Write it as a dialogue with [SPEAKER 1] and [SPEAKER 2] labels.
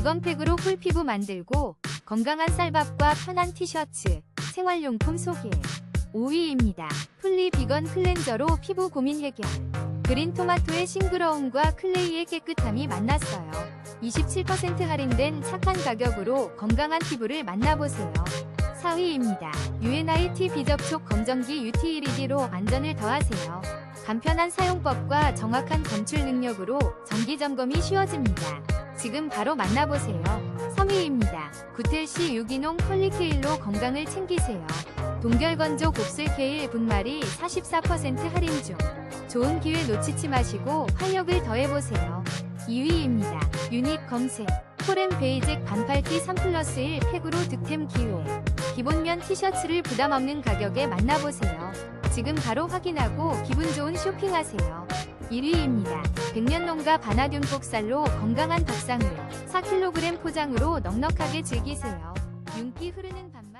[SPEAKER 1] 비건팩으로 꿀피부 만들고 건강한 쌀밥과 편한 티셔츠, 생활용품 소개. 5위입니다. 플리 비건 클렌저로 피부 고민 해결. 그린 토마토의 싱그러움과 클레이의 깨끗함이 만났어요. 27% 할인된 착한 가격으로 건강한 피부를 만나보세요. 4위입니다. UNIT 비접촉 검정기 UT1ED로 안전을 더하세요. 간편한 사용법과 정확한 검출 능력으로 정기 점검이 쉬워집니다. 지금 바로 만나보세요. 3위입니다. 구텔시 유기농 폴리케일로 건강을 챙기세요. 동결건조 곱슬케일 분말이 44% 할인 중. 좋은 기회 놓치지 마시고 활력을 더해보세요. 2위입니다. 유닛 검색. 코렘 베이직 반팔티 3 플러스 1 팩으로 득템 기회. 기본면 티셔츠를 부담 없는 가격에 만나보세요. 지금 바로 확인하고 기분 좋은 쇼핑하세요. 1위입니다. 백년농가 바나듐 복살로 건강한 밥상을 4kg 포장으로 넉넉하게 즐기세요. 윤기 흐르는 밤